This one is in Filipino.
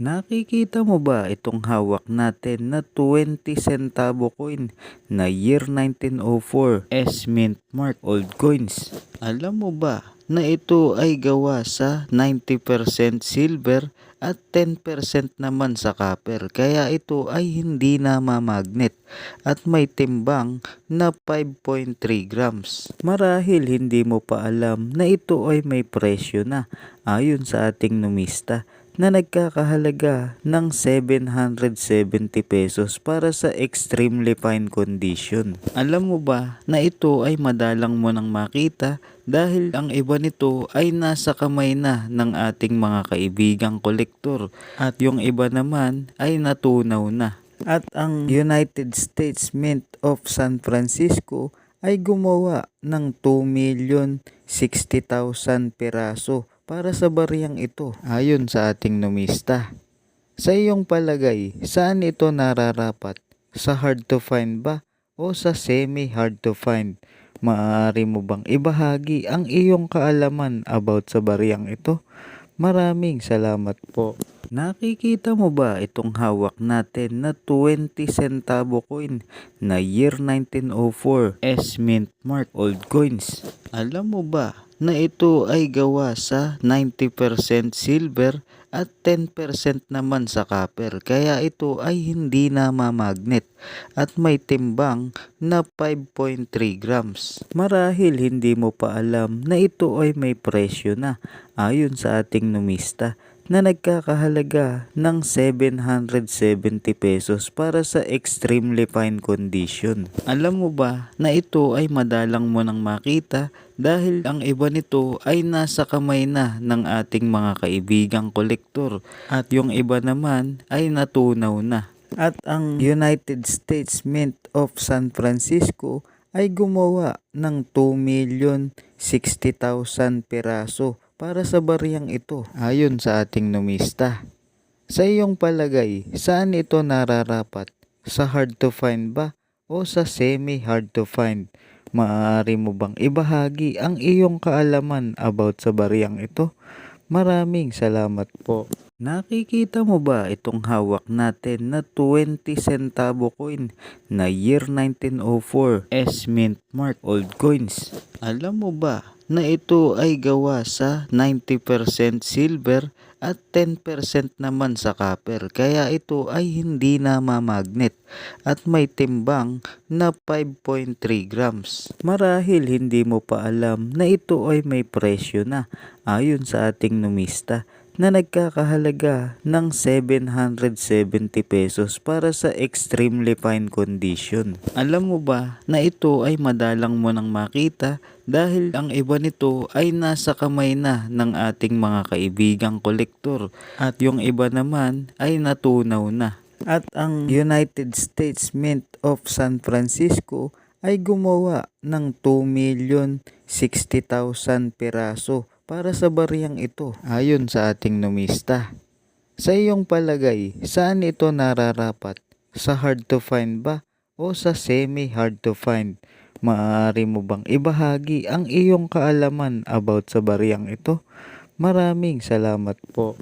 Nakikita mo ba itong hawak natin na 20 centavo coin na year 1904 S Mint Mark Old Coins? Alam mo ba na ito ay gawa sa 90% silver at 10% naman sa copper kaya ito ay hindi na mamagnet at may timbang na 5.3 grams. Marahil hindi mo pa alam na ito ay may presyo na ayon sa ating numista na nagkakahalaga ng 770 pesos para sa extremely fine condition. Alam mo ba na ito ay madalang mo nang makita dahil ang iba nito ay nasa kamay na ng ating mga kaibigang kolektor at yung iba naman ay natunaw na. At ang United States Mint of San Francisco ay gumawa ng 2,060,000 piraso para sa bariyang ito ayon sa ating numista. Sa iyong palagay, saan ito nararapat? Sa hard to find ba o sa semi hard to find? Maaari mo bang ibahagi ang iyong kaalaman about sa bariyang ito? Maraming salamat po. Nakikita mo ba itong hawak natin na 20 centavo coin na year 1904 S Mint Mark Old Coins? Alam mo ba na ito ay gawa sa 90% silver at 10% naman sa copper kaya ito ay hindi na mamagnet at may timbang na 5.3 grams. Marahil hindi mo pa alam na ito ay may presyo na ayon sa ating numista na nagkakahalaga ng 770 pesos para sa extremely fine condition. Alam mo ba na ito ay madalang mo nang makita dahil ang iba nito ay nasa kamay na ng ating mga kaibigang kolektor at yung iba naman ay natunaw na. At ang United States Mint of San Francisco ay gumawa ng 2,060,000 piraso para sa bariyang ito ayon sa ating numista. Sa iyong palagay, saan ito nararapat? Sa hard to find ba o sa semi hard to find? Maaari mo bang ibahagi ang iyong kaalaman about sa bariyang ito? Maraming salamat po. Nakikita mo ba itong hawak natin na 20 centavo coin na year 1904 S Mint Mark Old Coins? Alam mo ba na ito ay gawa sa 90% silver at 10% naman sa copper kaya ito ay hindi na mamagnet at may timbang na 5.3 grams. Marahil hindi mo pa alam na ito ay may presyo na ayon sa ating numista na nagkakahalaga ng 770 pesos para sa extremely fine condition. Alam mo ba na ito ay madalang mo nang makita dahil ang iba nito ay nasa kamay na ng ating mga kaibigang kolektor at yung iba naman ay natunaw na. At ang United States Mint of San Francisco ay gumawa ng 2,060,000 piraso para sa bariyang ito ayon sa ating numista. Sa iyong palagay, saan ito nararapat? Sa hard to find ba o sa semi hard to find? Maaari mo bang ibahagi ang iyong kaalaman about sa bariyang ito? Maraming salamat po.